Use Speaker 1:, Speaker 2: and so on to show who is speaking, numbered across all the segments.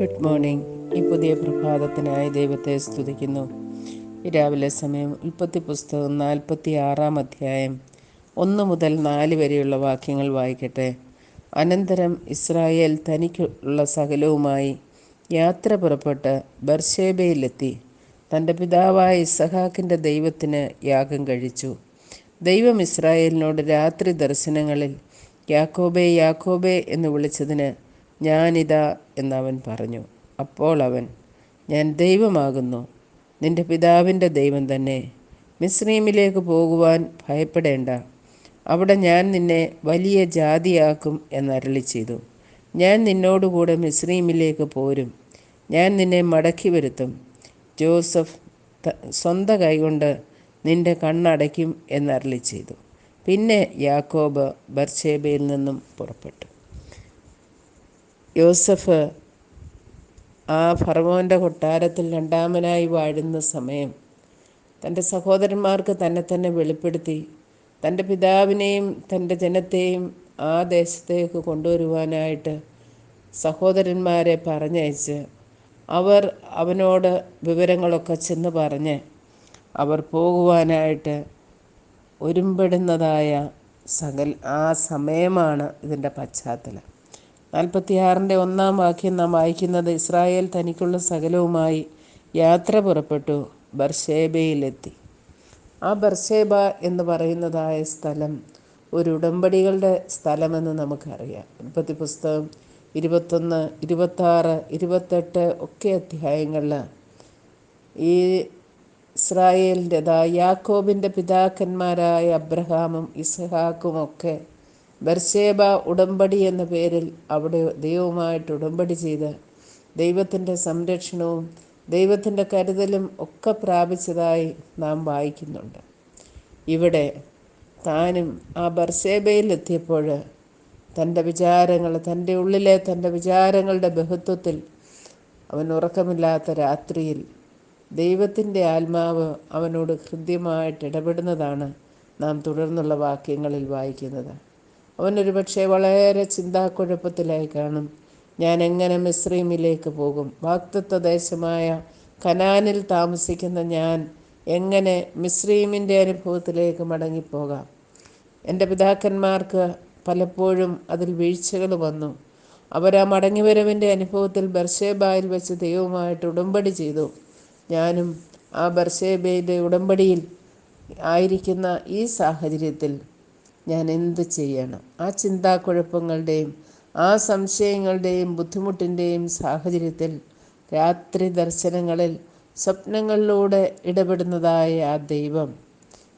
Speaker 1: Good morning ഈ പുതിയ പ്രഭാതത്തിനായി ദൈവത്തെ സ്തുതിക്കുന്നു. രാവിലെ സമയം ഉൽപ്പത്തി പുസ്തകം നാൽപ്പത്തി ആറാം അധ്യായം. ഒന്ന് മുതൽ നാല് വരെയുള്ള വാക്യങ്ങൾ വായിക്കട്ടെ. അനന്തരം ഇസ്രായേൽ തനിക്കുള്ള സകലവുമായി യാത്ര പുറപ്പെട്ട് ബർഷേബയിലെത്തി തന്റെ പിതാവായ ഇസഹാക്കിന്റെ ദൈവത്തിന് യാഗം കഴിച്ചു. ദൈവം ഇസ്രായേലിനോട് രാത്രി ദർശനങ്ങളിൽ യാക്കോബേ യാക്കോബേ എന്ന് വിളിച്ചതിന് ഞാനിതാ എന്നവൻ പറഞ്ഞു. അപ്പോൾ അവൻ ഞാൻ ദൈവമാകുന്നു. നിന്റെ പിതാവിന്റെ ദൈവം തന്നെ. മിസ്രീമിലേക്ക് പോകുവാൻ ഭയപ്പെടേണ്ട. അവിടെ ഞാൻ നിന്നെ വലിയ ജാതിയാക്കും എന്നരളി ചെയ്തു. ഞാൻ നിന്നോടുകൂടെ മിസ്രീമിലേക്ക് പോരും. ഞാൻ നിന്നെ മടക്കി വരുത്തും. ജോസഫ് സ്വന്തം കൈകൊണ്ട് നിന്റെ കണ്ണടയ്ക്കും എന്നരളി ചെയ്തു. പിന്നെ യാക്കോബ് ബർഷേബയിൽ നിന്നും പുറപ്പെട്ടു. യോസഫ് ആ ഫറവോന്റെ കൊട്ടാരത്തിൽ രണ്ടാമനായി വാഴുന്ന സമയം. തന്റെ സഹോദരന്മാർക്ക് തന്നെ തന്നെ വെളിപ്പെടുത്തി. തന്റെ പിതാവിനെയും തന്റെ ജനത്തെയും ആ ദേശത്തേക്ക് കൊണ്ടുവരുവാനായിട്ട് സഹോദരന്മാരെ പറഞ്ഞയച്ച് അവർ അവനോട് വിവരങ്ങളൊക്കെ ചെന്ന് പറഞ്ഞ് അവർ പോകുവാനായിട്ട് ഒരുമ്പെടുന്നതായ സകൽ ആ സമയമാണ് ഇതിന്റെ പശ്ചാത്തലം. നാൽപ്പത്തിയാറിന്റെ ഒന്നാം വാക്യം നാം വായിക്കുന്നത് ഇസ്രായേൽ തനിക്കുള്ള സകലവുമായി യാത്ര പുറപ്പെട്ടു ബർഷേബയിലെത്തി ആ ബർഷേബ എന്ന് പറയുന്നതായ സ്ഥലം ഒരു ഉടമ്പടികളുടെ സ്ഥലമെന്ന് നമുക്കറിയാം. ഉൽപ്പത്തി പുസ്തകം ഇരുപത്തൊന്ന് ഇരുപത്താറ് ഇരുപത്തെട്ട് ഒക്കെ അധ്യായങ്ങളിൽ ഈ ഇസ്രായേലിന്റെതായ യാക്കോബിന്റെ പിതാക്കന്മാരായ അബ്രഹാമും ഇസ്ഹാക്കും ഒക്കെ ബർഷേബ ഉടമ്പടി എന്ന പേരിൽ അവിടെ ദൈവവുമായിട്ട് ഉടമ്പടി ചെയ്ത് ദൈവത്തിന്റെ സംരക്ഷണവും ദൈവത്തിന്റെ കരുതലും ഒക്കെ പ്രാപിച്ചതായി നാം വായിക്കുന്നുണ്ട്. ഇവിടെ താനും ആ ബർസേബയിലെത്തിയപ്പോൾ തന്റെ വിചാരങ്ങൾ തന്റെ ഉള്ളിലെ തന്റെ വിചാരങ്ങളുടെ ബഹുത്വത്തിൽ അവൻ ഉറക്കമില്ലാത്ത രാത്രിയിൽ ദൈവത്തിന്റെ ആത്മാവ് അവനോട് ഹൃദ്യമായിട്ട് ഇടപെടുന്നതാണ് നാം തുടർന്നുള്ള വാക്യങ്ങളിൽ വായിക്കുന്നത്. അവനൊരു പക്ഷേ വളരെ ചിന്താക്കുഴപ്പത്തിലായി കാണും. ഞാൻ എങ്ങനെ മിശ്രീമിലേക്ക് പോകും? വാക്തത്വ ദേശമായ കനാനിൽ താമസിക്കുന്ന ഞാൻ എങ്ങനെ മിശ്രീമിന്റെ അനുഭവത്തിലേക്ക് മടങ്ങിപ്പോകാം? എന്റെ പിതാക്കന്മാർക്ക് പലപ്പോഴും അതിൽ വീഴ്ചകൾ വന്നു. അവർ ആ മടങ്ങിവരവിന്റെ അനുഭവത്തിൽ ബർഷേബായിൽ വെച്ച് ദൈവവുമായിട്ട് ഉടമ്പടി ചെയ്തു. ഞാനും ആ ബർഷേബയിലെ ഉടമ്പടിയിൽ ആയിരിക്കുന്ന ഈ സാഹചര്യത്തിൽ ഞാൻ എന്ത് ചെയ്യണം? ആ ചിന്താക്കുഴപ്പങ്ങളുടെയും ആ സംശയങ്ങളുടെയും ബുദ്ധിമുട്ടിന്റെയും സാഹചര്യത്തിൽ രാത്രി ദർശനങ്ങളിൽ സ്വപ്നങ്ങളിലൂടെ ഇടപെടുന്നതായ ആ ദൈവം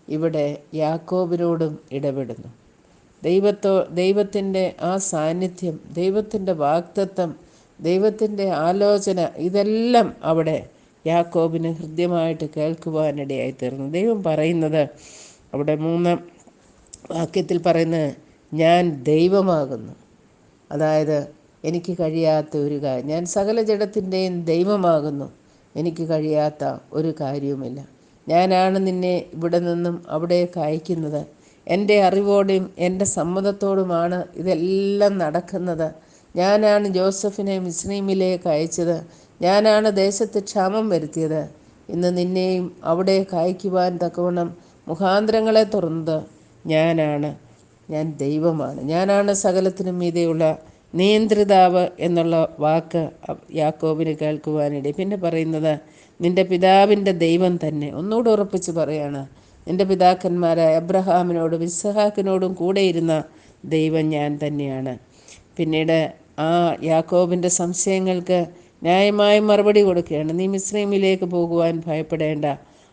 Speaker 1: ഇവിടെ യാക്കോബിനോടും ഇടപെടുന്നു. ദൈവത്തോ ദൈവത്തിന്റെ ആ സാന്നിധ്യം ദൈവത്തിന്റെ വാക്തത്വം ദൈവത്തിന്റെ ആലോചന ഇതെല്ലാം അവിടെ യാക്കോബിന് ഹൃദ്യമായിട്ട് കേൾക്കുവാനിടയായി തീർന്നു ദൈവം പറയുന്നത് അവിടെ മൂന്നാം വാക്യത്തിൽ പറയുന്നത് ഞാൻ ദൈവമാകുന്നു. അതായത് എനിക്ക് കഴിയാത്ത ഒരു കാര്യം ഞാൻ സകല ജഡത്തിന്റെയും ദൈവമാകുന്നു. എനിക്ക് കഴിയാത്ത ഒരു കാര്യവുമില്ല. ഞാനാണ് നിന്നെ ഇവിടെ നിന്നും അവിടേക്ക് അയക്കുന്നത് എന്റെ അറിവോടും എന്റെ സമ്മതത്തോടുമാണ് ഇതെല്ലാം നടക്കുന്നത്. ഞാനാണ് ജോസഫിനെ മിസ്ലീമിലേക്ക് അയച്ചത്. ഞാനാണ് ദേശത്ത് ക്ഷാമം വരുത്തിയത്. ഇന്ന് നിന്നെയും അവിടേക്ക് അയക്കുവാൻ തക്കവണ്ണം മുഖാന്തരങ്ങളെ തുറന്നത്. ഞാനാണ്. ഞാൻ ദൈവമാണ്. ഞാനാണ് സകലത്തിനും മീതെയുള്ള നിയന്ത്രിതാവ് എന്നുള്ള വാക്ക് യാക്കോബിന് കേൾക്കുവാനിടയിൽ പിന്നെ പറയുന്നത് നിന്റെ പിതാവിന്റെ ദൈവം തന്നെ. ഒന്നുകൂടെ ഉറപ്പിച്ച് പറയാണ് നിന്റെ പിതാക്കന്മാരായ അബ്രഹാമിനോടും ഇസ്ഹാക്കിനോടും കൂടെ ഇരുന്ന ദൈവം ഞാൻ തന്നെയാണ്. പിന്നീട് ആ യാക്കോബിന്റെ സംശയങ്ങൾക്ക് ന്യായമായ മറുപടി കൊടുക്കുകയാണ് നീ മിസ്രൈമിലേക്ക് പോകുവാൻ ഭയപ്പെടേണ്ട.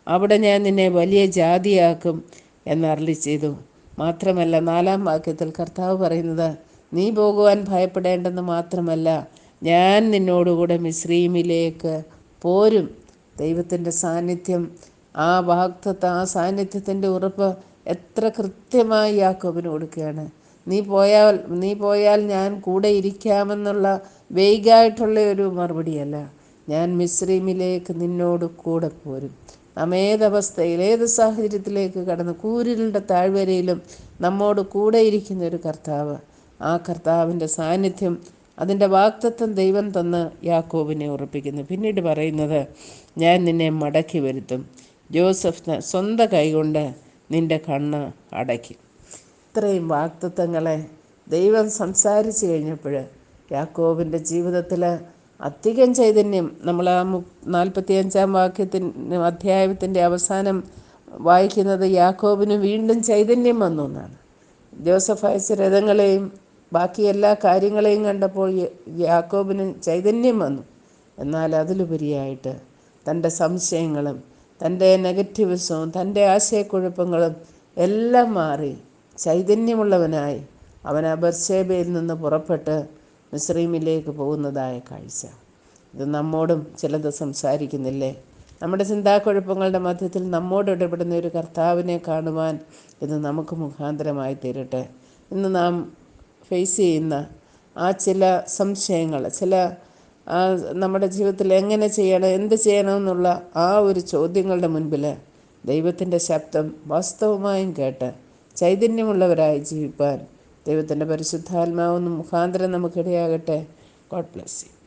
Speaker 1: അവിടെ ഞാൻ നിന്നെ വലിയ ജാതിയാക്കും. എന്നരളി ചെയ്തു. മാത്രമല്ല നാലാം വാക്യത്തിൽ കർത്താവ് പറയുന്നത് നീ പോകുവാൻ ഭയപ്പെടേണ്ടെന്ന് മാത്രമല്ല ഞാൻ നിന്നോടുകൂടെ മിശ്രീമിലേക്ക് പോരും. ദൈവത്തിന്റെ സാന്നിധ്യം ആ വാക്തത്വ ആ സാന്നിധ്യത്തിന്റെ ഉറപ്പ് എത്ര കൃത്യമായി യാക്കോബിന് കൊടുക്കുകയാണ്. നീ പോയാൽ നീ പോയാൽ ഞാൻ കൂടെ ഇരിക്കാമെന്നുള്ള വെയ്ഗായിട്ടുള്ള ഒരു മറുപടിയല്ല. ഞാൻ മിശ്രീമിലേക്ക് നിന്നോട് കൂടെ പോരും. നാം ഏതവസ്ഥയിൽ ഏത് സാഹചര്യത്തിലേക്ക് കടന്ന് കൂരിലിന്റെ താഴ്വരയിലും നമ്മോട് കൂടെ ഇരിക്കുന്ന ഒരു കർത്താവ്. ആ കർത്താവിന്റെ സാന്നിധ്യം അതിന്റെ വാക്തത്വം ദൈവം തന്ന് യാക്കോബിനെ ഉറപ്പിക്കുന്നു. പിന്നീട് പറയുന്നത് ഞാൻ നിന്നെ മടക്കി വരുത്തും. ജോസഫ് സ്വന്തം കൈകൊണ്ട് നിന്റെ കണ്ണ് അടക്കി ഇത്രയും വാക്തത്വങ്ങളെ ദൈവം സംസാരിച്ചു കഴിഞ്ഞപ്പോൾ യാക്കോബിന്റെ ജീവിതത്തിൽ അധികം ചൈതന്യം. നമ്മൾ ആ മു നാൽപ്പത്തിയഞ്ചാം വാക്യത്തിന് അധ്യായത്തിന്റെ അവസാനം വായിക്കുന്നത് യാക്കോബിന് വീണ്ടും ചൈതന്യം വന്നു എന്നാണ്. ജോസഫ് അയച്ച രഥങ്ങളെയും ബാക്കി എല്ലാ കാര്യങ്ങളെയും കണ്ടപ്പോൾ യാക്കോബിന് ചൈതന്യം വന്നു. എന്നാൽ അതിലുപരിയായിട്ട് തന്റെ സംശയങ്ങളും തന്റെ നെഗറ്റീവ്സും തന്റെ ആശയക്കുഴപ്പങ്ങളും എല്ലാം മാറി ചൈതന്യമുള്ളവനായി അവൻ ആ ബർഷേബയിൽ നിന്ന് പുറപ്പെട്ട് മിസ്രീമിലേക്ക് പോകുന്നതായ കാഴ്ച. ഇത് നമ്മോടും ചിലത് സംസാരിക്കുന്നില്ലേ? നമ്മുടെ ചിന്താക്കുഴപ്പങ്ങളുടെ മധ്യത്തിൽ നമ്മോട് ഇടപെടുന്ന ഒരു കർത്താവിനെ കാണുവാൻ ഇത് നമുക്ക് മുഖാന്തരമായി തീരട്ടെ. ഇന്ന് നാം ഫേസ് ചെയ്യുന്ന ആ ചില സംശയങ്ങൾ ചില നമ്മുടെ ജീവിതത്തിൽ എങ്ങനെ ചെയ്യണം എന്ത് ചെയ്യണമെന്നുള്ള ആ ഒരു ചോദ്യങ്ങളുടെ മുൻപിൽ ദൈവത്തിന്റെ ശബ്ദം വാസ്തവമായും കേട്ട് ചൈതന്യമുള്ളവരായി ജീവിപ്പാൻ ദൈവത്തിന്റെ പരിശുദ്ധാത്മാവൊന്നും മുഖാന്തരം നമുക്കിടയാകട്ടെ. God bless you